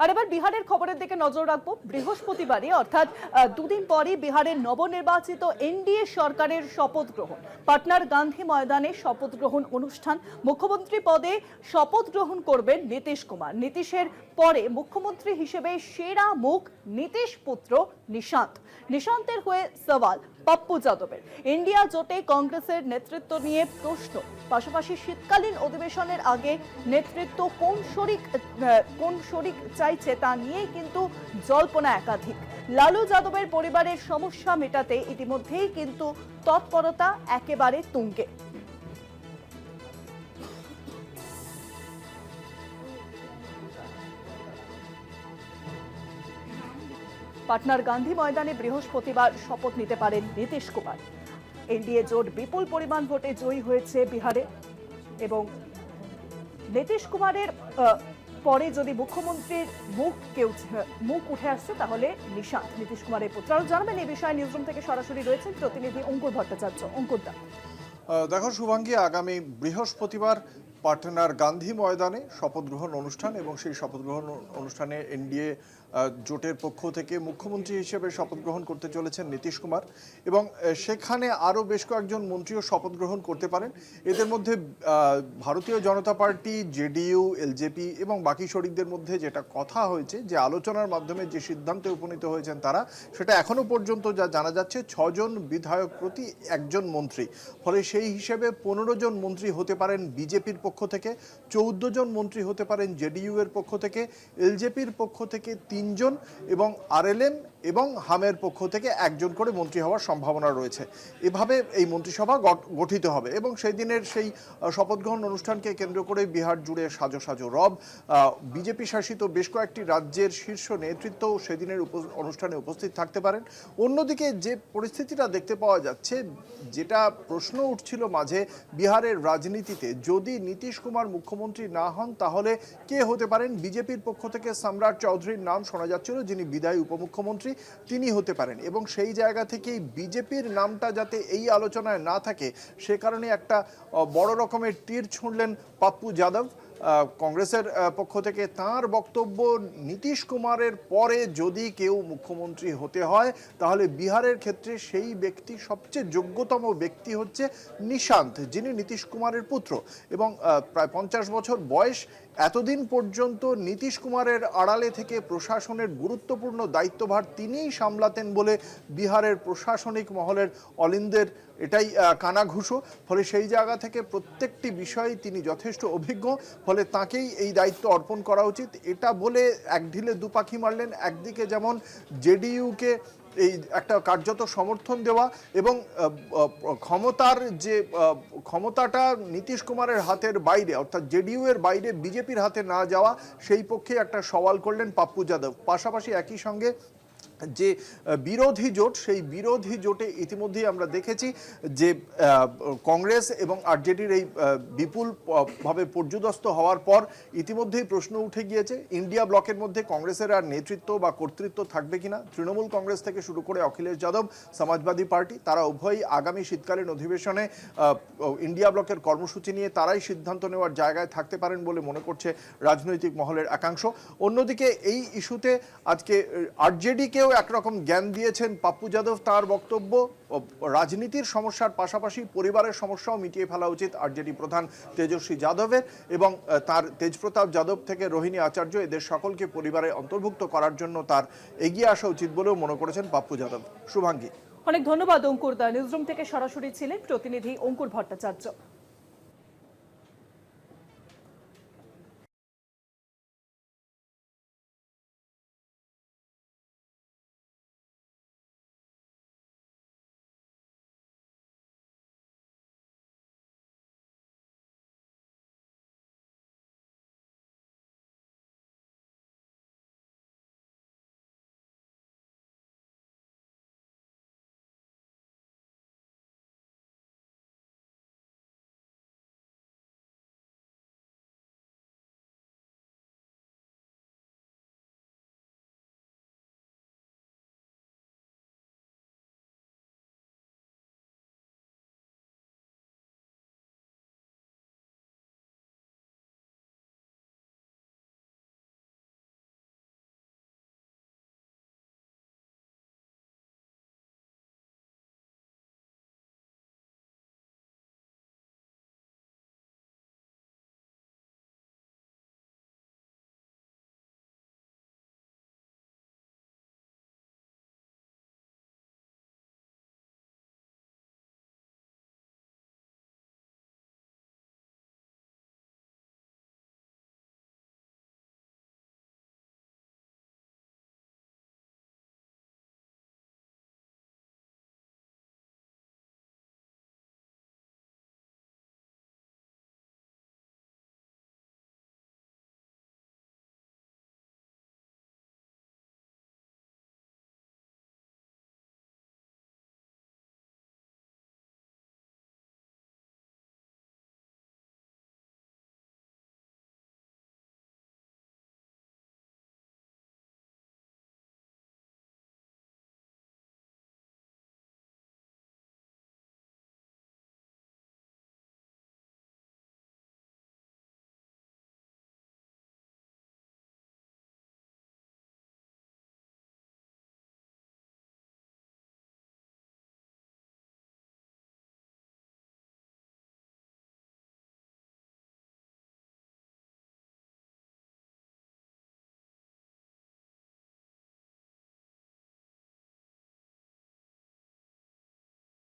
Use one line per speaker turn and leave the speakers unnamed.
আর এবার বিহারের খবরের দিকে নজর রাখব। বৃহস্পতিবারই, অর্থাৎ দুদিন পরই বিহারের নবনির্বাচিত এনডিএ সরকারের শপথ গ্রহণ। পাটনার গান্ধী ময়দানে শপথ গ্রহণ অনুষ্ঠান। মুখ্যমন্ত্রী পদে শপথ গ্রহণ করবেন নীতিশ কুমার। নীতিশের পরে মুখ্যমন্ত্রী হিসেবে সেরা মুখ নীতিশ পুত্র নিশান্ত। নিশান্তের হয়ে সওয়াল। পাপ্পু যাদবের। ইন্ডিয়া জোটে কংগ্রেসের নেতৃত্ব নিয়ে প্রশ্ন। পাশাপাশি শীতকালীন অধিবেশনের আগে নেতৃত্ব কোন শরিক কোন শরিক চাইছে তা নিয়ে কিন্তু জল্পনা একাধিক। লালু যাদবের পরিবারের সমস্যা মেটাতে ইতিমধ্যেই কিন্তু তৎপরতা একেবারে তুঙ্গে। পাটনার গান্ধী ময়দানে বৃহস্পতিবার শপথ নিতে পারেন নীতিশ কুমার। এনডিএ জোট বিপুল পরিমাণ ভোটে জয়ী হয়েছে বিহারে এবং নীতিশ কুমারের পরে যদি মুখ্যমন্ত্রীর মুখ কেউ মুখ উঠে আসছে, তাহলে নিশান্ত নীতিশ কুমারের পুত্র। আরও জানাবেন, এই বিষয়ে নিউজরুম থেকে সরাসরি রয়েছেন প্রতিনিধি অঙ্কুর ভট্টাচার্য। অঙ্কুর দা।
দেখো শুভাঙ্গী, আগামী বৃহস্পতিবার পাটনার গান্ধী ময়দানে শপথ গ্রহণ অনুষ্ঠান এবং সেই শপথ গ্রহণ অনুষ্ঠানে এনডিএ জোটের পক্ষ থেকে মুখ্যমন্ত্রী হিসেবে শপথ গ্রহণ করতে চলেছেন নীতিশ কুমার এবং সেখানে আরও বেশ কয়েকজন মন্ত্রীও শপথ গ্রহণ করতে পারেন। এদের মধ্যে ভারতীয় জনতা পার্টি, জেডিইউ, এলজেপি এবং বাকি শরিকদের মধ্যে যেটা কথা হয়েছে, যে আলোচনার মাধ্যমে যে সিদ্ধান্তে উপনীত হয়েছেন তারা, সেটা এখনও পর্যন্ত যা জানা যাচ্ছে, ছজন বিধায়ক প্রতি একজন মন্ত্রী। ফলে সেই হিসেবে পনেরো জন মন্ত্রী হতে পারেন বিজেপির পক্ষ থেকে, চৌদ্দ জন মন্ত্রী হতে পারেন জেডিইউ এর পক্ষ থেকে, এলজেপির পক্ষ থেকে তিনজন এবং আরএলএম এবং হামের পক্ষ থেকে একজন করে মন্ত্রী হওয়ার সম্ভাবনা রয়েছে। এভাবে এই মন্ত্রিসভা গঠিত হবে এবং সেই দিনের সেই শপথ গ্রহণ অনুষ্ঠানকে কেন্দ্র করে বিহার জুড়ে সাজো সাজো রব। বিজেপি শাসিত বেশ কয়েকটি রাজ্যের শীর্ষ নেতৃত্ব সেদিনের অনুষ্ঠানে উপস্থিত থাকতে পারেন। অন্যদিকে যে পরিস্থিতিটা দেখতে পাওয়া যাচ্ছে, যেটা প্রশ্ন উঠছিল মাঝে, বিহারের রাজনীতিতে যদি নীতিশ কুমার মুখ্যমন্ত্রী না হন, তাহলে কে হতে পারেন? বিজেপির পক্ষ থেকে সম্রাট চৌধুরীর নাম শোনা যাচ্ছিল, যিনি বিদায়ী উপমুখ্যমন্ত্রী, তিনি হতে পারেন। এবং সেই জায়গা থেকেই বিজেপির নামটা যাতে এই আলোচনায় না থাকে, সে কারণে একটা বড় রকমের তীর ছুঁড়লেন পাপ্পু যাদব। কংগ্রেসের পক্ষ থেকে তার বক্তব্য নীতিশ কুমারের পরে যদি কেউ মুখ্যমন্ত্রী হতে হয়, তাহলে বিহারের ক্ষেত্রে সেই ব্যক্তি সবচেয়ে যোগ্যতম ব্যক্তি হচ্ছে নিশান্ত, যিনি নীতিশ কুমারের পুত্র। এবং প্রায় পঞ্চাশ বছর বয়স, এতদিন পর্যন্ত নীতিশ কুমারের আড়ালে থেকে প্রশাসনের গুরুত্বপূর্ণ দায়িত্বভার তিনিই সামলাতেন বলে বিহারের প্রশাসনিক মহলের অলিন্দের এটাই আহ, কানাঘুষো ফলে সেই জায়গা থেকে প্রত্যেকটি বিষয়ে তিনি যথেষ্ট অভিজ্ঞ। ফলে তাকেই এই দায়িত্ব অর্পণ করা উচিত। এটা বলে এক ঢিলে দু পাখি মারলেন। একদিকে যেমন জেডিইউকে এই একটা কার্যত সমর্থন দেওয়া এবং ক্ষমতার যে ক্ষমতাটা নীতিশ কুমারের হাতের বাইরে অর্থাৎ জেডিইউ এর বাইরে বিজেপির হাতে না যাওয়া সেই পক্ষে একটা সওয়াল করলেন পাপ্পু যাদব। পাশাপাশি একই সঙ্গে যে বিরোধী জোট, সেই বিরোধী জোটে ইতিমধ্যেই আমরা দেখেছি যে কংগ্রেস এবং আরজেডির এই বিপুল ভাবে পর্যুদস্ত হওয়ার পর ইতিমধ্যেই প্রশ্ন উঠে গিয়েছে, ইন্ডিয়া ব্লকের মধ্যে কংগ্রেসের আর নেতৃত্ব বা কর্তৃত্ব থাকবে কিনা? তৃণমূল কংগ্রেস থেকে শুরু করে অখিলেশ যাদব, সমাজবাদী পার্টি, তারা উভয়ই আগামী শীতকালীন অধিবেশনে ইন্ডিয়া ব্লকের কর্মসূচি নিয়ে তারাই সিদ্ধান্ত নেওয়ার জায়গায় থাকতে পারেন বলে মনে করছে রাজনৈতিক মহলের একাংশ। অন্যদিকে এই ইস্যুতে আজকে, আরজেডিকেও একরকম জ্ঞান দিয়েছেন পাপ্পু যাদব তার বক্তব্য রাজনীতির সমস্যার পাশাপাশি পরিবারের সমস্যাও মিটিয়ে ফেলা উচিত আরজেডি প্রধান তেজস্বী যাদবের এবং তার তেজপ্রতাপ যাদব থেকে রোহিণী আচার্য এদের সকলকে পরিবারে অন্তর্ভুক্ত করার জন্য তার এগিয়ে আসা উচিত বলেও মনে করেছেন পাপ্পু যাদব। শুভাঙ্গী।
অনেক ধন্যবাদ অঙ্কুর দা। নিউজরুম থেকে সরাসরি ছিলেন প্রতিনিধি অঙ্কুর ভট্টাচার্য।